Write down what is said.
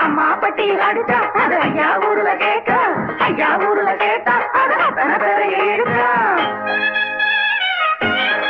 அம்மா பட்டி அடிச்சா அது ஐயா ஊர்ல கேட்க